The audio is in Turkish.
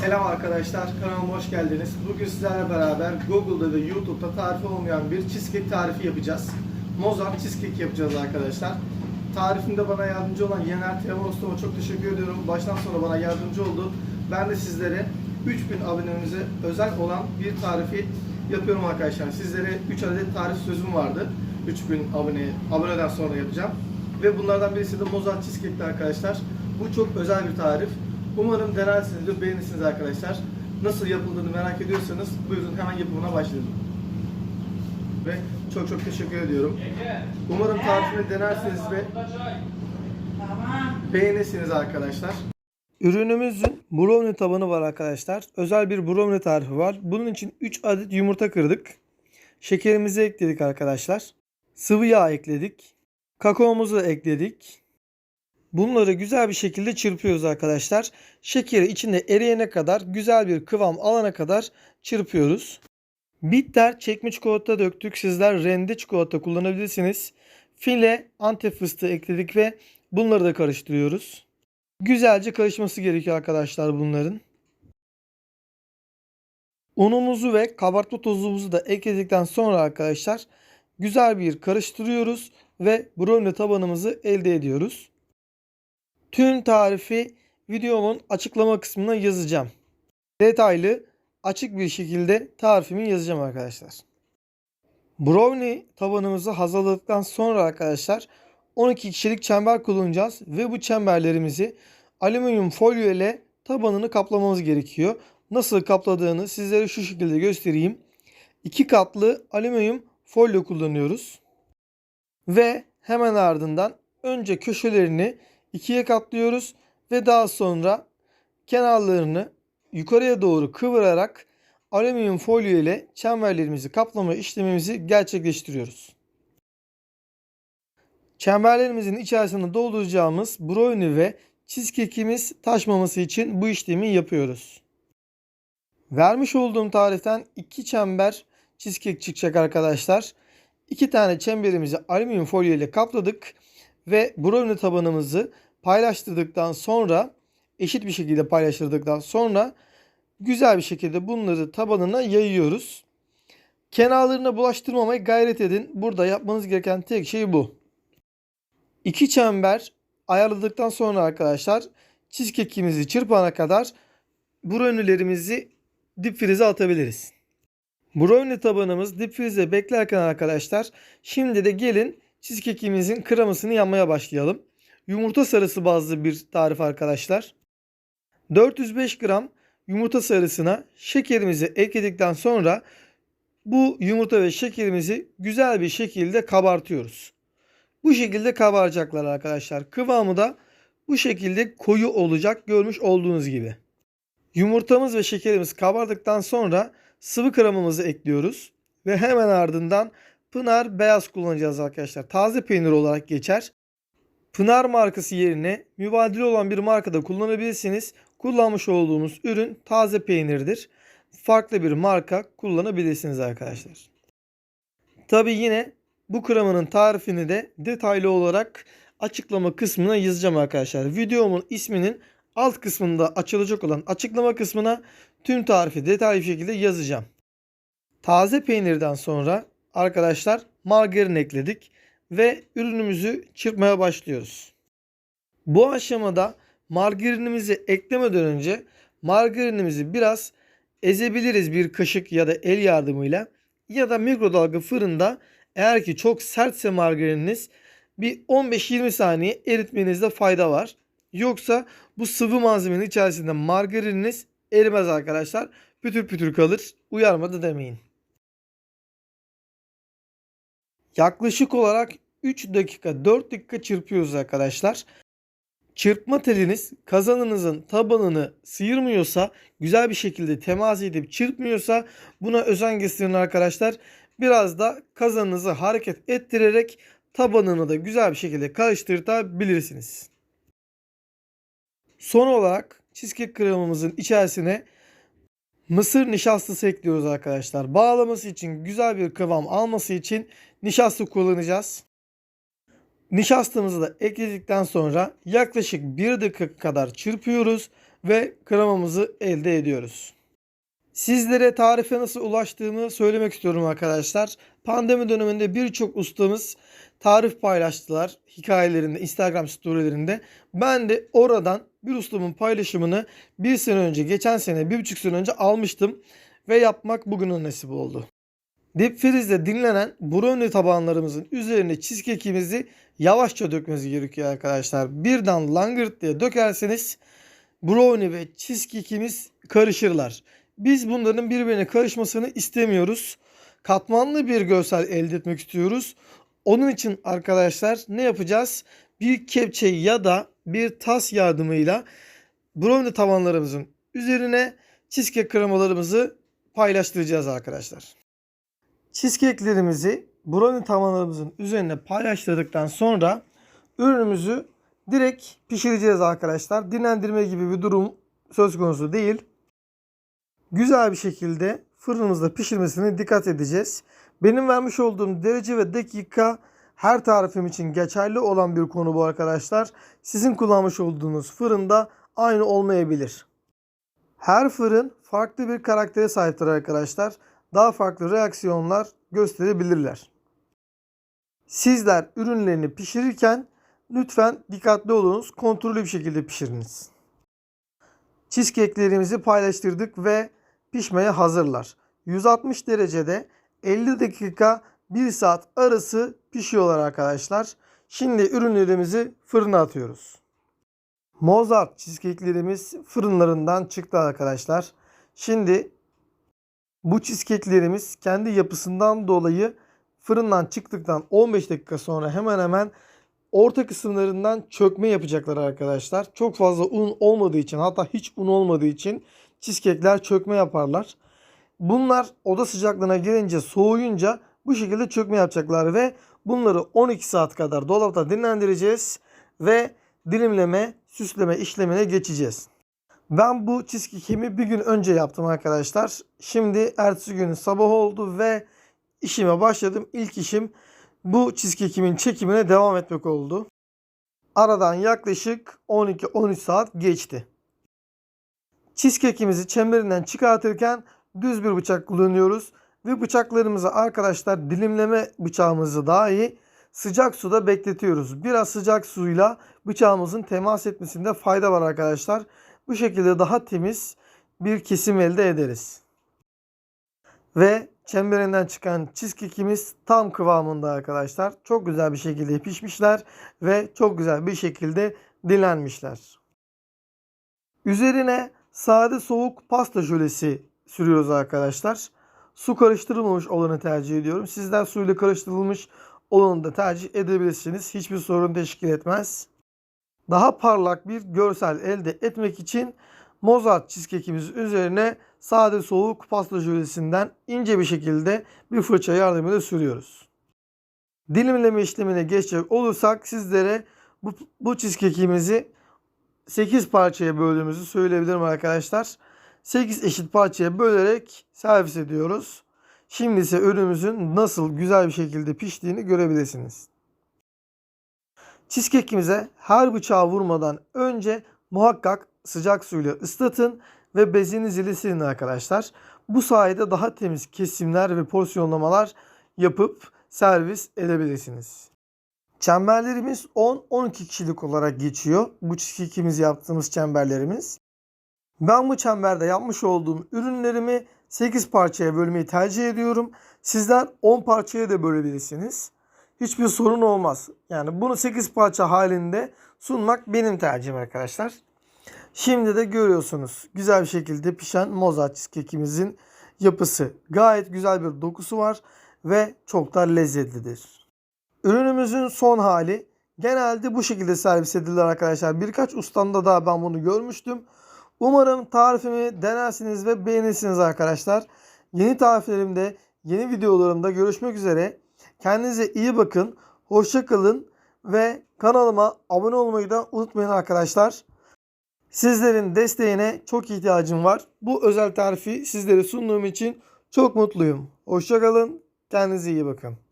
Selam arkadaşlar, kanalıma hoş geldiniz. Bugün sizlerle beraber Google'da ve YouTube'da tarifi olmayan bir cheesecake tarifi yapacağız. Mozart cheesecake yapacağız arkadaşlar. Tarifinde bana yardımcı olan Yener Usta'ma çok teşekkür ediyorum. Baştan sona bana yardımcı oldu. Ben de sizlere 3000 abonemize özel olan bir tarifi yapıyorum arkadaşlar. Sizlere 3 adet tarif sözüm vardı. 3000 abone, aboneden sonra yapacağım. Ve bunlardan birisi de Mozart Cheesecake'ti arkadaşlar. Bu çok özel bir tarif. Umarım denersiniz ve beğenirsiniz arkadaşlar. Nasıl yapıldığını merak ediyorsanız buyurun hemen yapımına başlayalım. Ve çok çok teşekkür ediyorum. Umarım tarifini denersiniz ve beğenirsiniz arkadaşlar. Ürünümüzün brownie tabanı var arkadaşlar. Özel bir brownie tarifi var. Bunun için 3 adet yumurta kırdık. Şekerimizi ekledik arkadaşlar. Sıvı yağ ekledik. Kakaomuzu ekledik. Bunları güzel bir şekilde çırpıyoruz arkadaşlar. Şekeri içinde eriyene kadar güzel bir kıvam alana kadar çırpıyoruz. Bitter çekme çikolata döktük. Sizler rende çikolata kullanabilirsiniz. File antep fıstığı ekledik ve bunları da karıştırıyoruz. Güzelce karışması gerekiyor arkadaşlar bunların. Unumuzu ve kabartma tozumuzu da ekledikten sonra arkadaşlar güzel bir karıştırıyoruz ve brownie tabanımızı elde ediyoruz. Tüm tarifi videomun açıklama kısmına yazacağım. Detaylı açık bir şekilde tarifimi yazacağım arkadaşlar. Brownie tabanımızı hazırladıktan sonra arkadaşlar 12 kişilik çember kullanacağız ve bu çemberlerimizi alüminyum folyo ile tabanını kaplamamız gerekiyor. Nasıl kapladığını sizlere şu şekilde göstereyim. İki katlı alüminyum folyo kullanıyoruz. Ve hemen ardından önce köşelerini ikiye katlıyoruz ve daha sonra kenarlarını yukarıya doğru kıvırarak alüminyum folyo ile çemberlerimizi kaplama işlemimizi gerçekleştiriyoruz. Çemberlerimizin içerisine dolduracağımız brownie ve cheesecake'imiz taşmaması için bu işlemi yapıyoruz. Vermiş olduğum tariften iki çember cheesecake çıkacak arkadaşlar. İki tane çemberimizi alüminyum folyo ile kapladık ve brownie tabanımızı paylaştırdıktan sonra eşit bir şekilde paylaştırdıktan sonra güzel bir şekilde bunları tabanına yayıyoruz. Kenarlarına bulaştırmamaya gayret edin. Burada yapmanız gereken tek şey bu. İki çember ayarladıktan sonra arkadaşlar cheesecake'imizi çırpana kadar brownie'lerimizi dip frize atabiliriz. Brownie tabanımız dip frize beklerken arkadaşlar şimdi de gelin cheesecake'imizin kremasını yapmaya başlayalım. Yumurta sarısı bazlı bir tarif arkadaşlar. 405 gram yumurta sarısına şekerimizi ekledikten sonra bu yumurta ve şekerimizi güzel bir şekilde kabartıyoruz. Bu şekilde kabaracaklar arkadaşlar. Kıvamı da bu şekilde koyu olacak görmüş olduğunuz gibi. Yumurtamız ve şekerimiz kabardıktan sonra sıvı kremamızı ekliyoruz. Ve hemen ardından Pınar beyaz kullanacağız arkadaşlar. Taze peynir olarak geçer. Pınar markası yerine mübadele olan bir markada kullanabilirsiniz. Kullanmış olduğumuz ürün taze peynirdir. Farklı bir marka kullanabilirsiniz arkadaşlar. Tabi yine bu kremanın tarifini de detaylı olarak açıklama kısmına yazacağım arkadaşlar. Videomun isminin alt kısmında açılacak olan açıklama kısmına tüm tarifi detaylı bir şekilde yazacağım. Taze peynirden sonra arkadaşlar margarin ekledik ve ürünümüzü çırpmaya başlıyoruz. Bu aşamada margarinimizi eklemeden önce margarinimizi biraz ezebiliriz bir kaşık ya da el yardımıyla ya da mikrodalga fırında eğer ki çok sertse margarininiz bir 15-20 saniye eritmenizde fayda var. Yoksa bu sıvı malzemenin içerisinde margarininiz erimez arkadaşlar. Pütür pütür kalır. Uyarmadı demeyin. Yaklaşık olarak 3 dakika 4 dakika çırpıyoruz arkadaşlar. Çırpma teliniz kazanınızın tabanını sıyırmıyorsa güzel bir şekilde temas edip çırpmıyorsa buna özen gösterin arkadaşlar. Biraz da kazanınızı hareket ettirerek tabanını da güzel bir şekilde karıştırtabilirsiniz. Son olarak cheesecake kremamızın içerisine mısır nişastası ekliyoruz arkadaşlar. Bağlaması için güzel bir kıvam alması için nişasta kullanacağız. Nişastamızı da ekledikten sonra yaklaşık 1 dakika kadar çırpıyoruz ve kremamızı elde ediyoruz. Sizlere tarife nasıl ulaştığımı söylemek istiyorum arkadaşlar. Pandemi döneminde birçok ustamız tarif paylaştılar hikayelerinde, Instagram storylerinde. Ben de oradan bir ustamın paylaşımını bir sene önce, geçen sene, bir buçuk sene önce almıştım ve yapmak bugünün nasip oldu. Dip frizde dinlenen brownie tabanlarımızın üzerine cheesecake'imizi yavaşça dökmeniz gerekiyor arkadaşlar. Birden langırt diye dökerseniz brownie ve cheesecake'imiz karışırlar. Biz bunların birbirine karışmasını istemiyoruz. Katmanlı bir görsel elde etmek istiyoruz. Onun için arkadaşlar ne yapacağız? Bir kepçe ya da bir tas yardımıyla brownie tabanlarımızın üzerine cheesecake kremalarımızı paylaştıracağız arkadaşlar. Cheesecake'lerimizi brownie tabanlarımızın üzerine paylaştırdıktan sonra ürünümüzü direkt pişireceğiz arkadaşlar. Dinlendirme gibi bir durum söz konusu değil. Güzel bir şekilde fırınımızda pişirmesine dikkat edeceğiz. Benim vermiş olduğum derece ve dakika her tarifim için geçerli olan bir konu bu arkadaşlar. Sizin kullanmış olduğunuz fırında aynı olmayabilir. Her fırın farklı bir karaktere sahiptir arkadaşlar. Daha farklı reaksiyonlar gösterebilirler. Sizler ürünlerini pişirirken lütfen dikkatli olunuz. Kontrollü bir şekilde pişiriniz. Cheesecake'lerimizi paylaştırdık ve pişmeye hazırlar. 160 derecede 50 dakika 1 saat arası pişiyorlar arkadaşlar. Şimdi ürünlerimizi fırına atıyoruz. Mozart cheesecake'lerimiz fırınlarından çıktı arkadaşlar. Şimdi bu cheesecake'lerimiz kendi yapısından dolayı fırından çıktıktan 15 dakika sonra hemen hemen orta kısımlarından çökme yapacaklar arkadaşlar. Çok fazla un olmadığı için hatta hiç un olmadığı için cheesecake'ler çökme yaparlar. Bunlar oda sıcaklığına gelince soğuyunca bu şekilde çökme yapacaklar ve bunları 12 saat kadar dolapta dinlendireceğiz ve dilimleme, süsleme işlemine geçeceğiz. Ben bu cheesecake'imi bir gün önce yaptım arkadaşlar. Şimdi ertesi gün sabah oldu ve işime başladım. İlk işim bu cheesecake'imin çekimine devam etmek oldu. Aradan yaklaşık 12-13 saat geçti. Cheesecake'imizi çemberinden çıkartırken düz bir bıçak kullanıyoruz. Ve bıçaklarımızı arkadaşlar dilimleme bıçağımızı dahi sıcak suda bekletiyoruz. Biraz sıcak suyla bıçağımızın temas etmesinde fayda var arkadaşlar. Bu şekilde daha temiz bir kesim elde ederiz. Ve çemberinden çıkan cheesecake'imiz tam kıvamında arkadaşlar. Çok güzel bir şekilde pişmişler ve çok güzel bir şekilde dilenmişler. Üzerine sade soğuk pasta jölesi sürüyoruz arkadaşlar. Su karıştırılmamış olanı tercih ediyorum. Sizler suyla karıştırılmış olanı da tercih edebilirsiniz. Hiçbir sorun teşkil etmez. Daha parlak bir görsel elde etmek için Mozart cheesecake'imizin üzerine sade soğuk pasta jölesinden ince bir şekilde bir fırça yardımıyla sürüyoruz. Dilimleme işlemine geçecek olursak sizlere bu, bu cheesecake'imizi 8 parçaya böldüğümüzü söyleyebilirim arkadaşlar. 8 eşit parçaya bölerek servis ediyoruz. Şimdi ise ürünümüzün nasıl güzel bir şekilde piştiğini görebilirsiniz. Cheesecake'imize her bıçağı vurmadan önce muhakkak sıcak suyla ıslatın ve beziniz ile silin arkadaşlar. Bu sayede daha temiz kesimler ve porsiyonlamalar yapıp servis edebilirsiniz. Çemberlerimiz 10-12 kişilik olarak geçiyor. Bu cheesecake'imizi yaptığımız çemberlerimiz. Ben bu çemberde yapmış olduğum ürünlerimi 8 parçaya bölmeyi tercih ediyorum. Sizler 10 parçaya da bölebilirsiniz. Hiçbir sorun olmaz. Yani bunu 8 parça halinde sunmak benim tercihim arkadaşlar. Şimdi de görüyorsunuz güzel bir şekilde pişen Mozart cheesecake'imizin yapısı. Gayet güzel bir dokusu var ve çok da lezzetlidir. Ürünümüzün son hali genelde bu şekilde servis edilir arkadaşlar. Birkaç ustamda daha ben bunu görmüştüm. Umarım tarifimi denersiniz ve beğenirsiniz arkadaşlar. Yeni tariflerimde, yeni videolarımda görüşmek üzere. Kendinize iyi bakın. Hoşça kalın ve kanalıma abone olmayı da unutmayın arkadaşlar. Sizlerin desteğine çok ihtiyacım var. Bu özel tarifi sizlere sunduğum için çok mutluyum. Hoşça kalın. Kendinize iyi bakın.